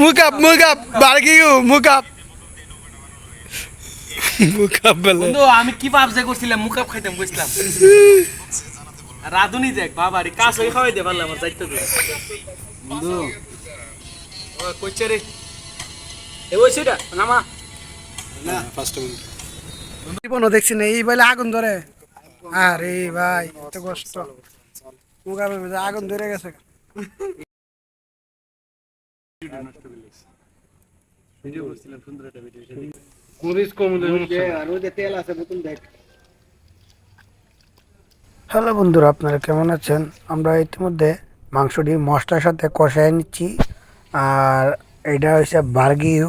মুকাপ মুকাপ বারকিউ মুকাপ মুকাপ বলে। বন্ধু আমি কি ভাবছে করছিলাম? মুকাপ খাইতাম কইছিলাম রাধুনি দেখ বাবা রে কাজ হয়ে খাওয়াই দে পারলাম আমার বন্ধু। ও কইছে রে। এ ওই সেটা নামা। জীবনও দেখছি না এই বলে আগুন ধরে। আরে ভাই এত কষ্ট। মধ্যে আগুন ধরে গেছে। হ্যালো বন্ধুরা আপনারা কেমন আছেন? আমরা ইতিমধ্যে মাংসটি মশলার সাথে কষায় নিচ্ছি। আর এটা হচ্ছে বার্গিউ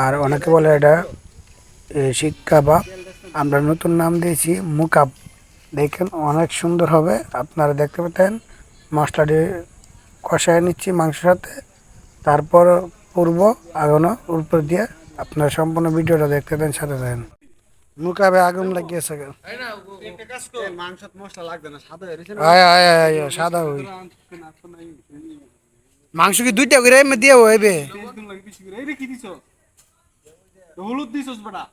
আর অনেকে বলে এটা শিক কাবাব। আমরা নতুন নাম দিয়েছি মুকাব। দেখেন অনেক সুন্দর হবে। আপনারা দেখতে পেতেন মশলাটি কষায় নিচ্ছি মাংসের সাথে। তারপর পূর্ব আগুনও উপর দিয়ে আপনার সম্পূর্ণ ভিডিওটা দেখতে দেন সাথে দেন মুকাবে আগুন লাগিয়েছে। সাদা হই। মাংস কি দুইটা করে এমনি দিয়ে হইবে হলুদ দিছস বেটা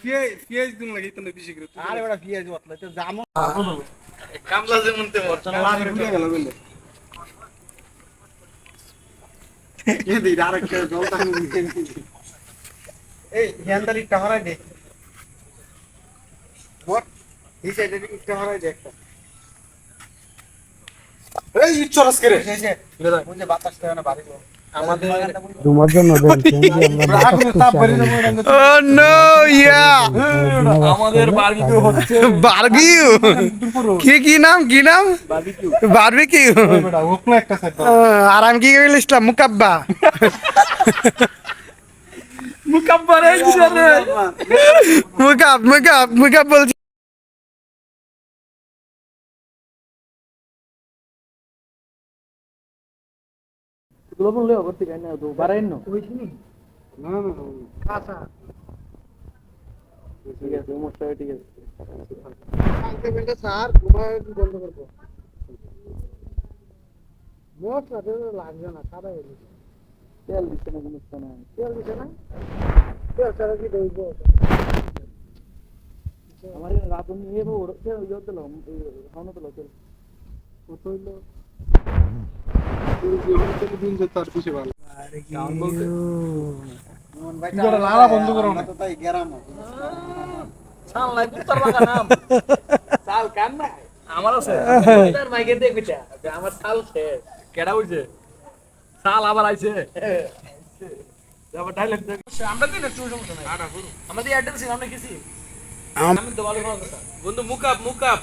পেঁয়াজ পেঁয়াজ দিন লাগি তো বেশি করে আরে বেটা পেঁয়াজ বতলা তো জাম কামলা যেমন তে মর লাগে ভুলে গেল বলে এ দেই আরেক জল টান এই টাহরাই টাহরাই বাতাস তো না বাড়ি তোমার জন্য বারবিকিউ কি কি নাম কি নাম? বারবিকিউ সাইড আর আমি কি মুকাব্বা? মুকাব্বারে ইনশাআল্লাহ মুকাব মুকাব মুকাব বলছি। লবণ লেও করতে গাই না তো বারাইন না না না না আচ্ছা ঠিক আছে মশলা ঠিক আছে কালকে বেটা স্যার ঘুমায় বন্ধ করব মশলা তো লাগবে না সাদা হয়ে তেল দিতে না কোনো না তেল দিছে না তেল ছাড়া কি দেব আমার রাধুনি এ বড় তেল দিও তেল খাওয়ানো তেল তেল কত হইল লালা বন্ধ করো না তাই না আমার মাইকে আমার চাল শেষ কেডা চাল আবার আইছে আমরা দিন একটু সমস্যা নাই আমাদের অ্যাড্রেস আমরা কিছু আমি তো ভালো কথা বন্ধু মুকাপ মুকাপ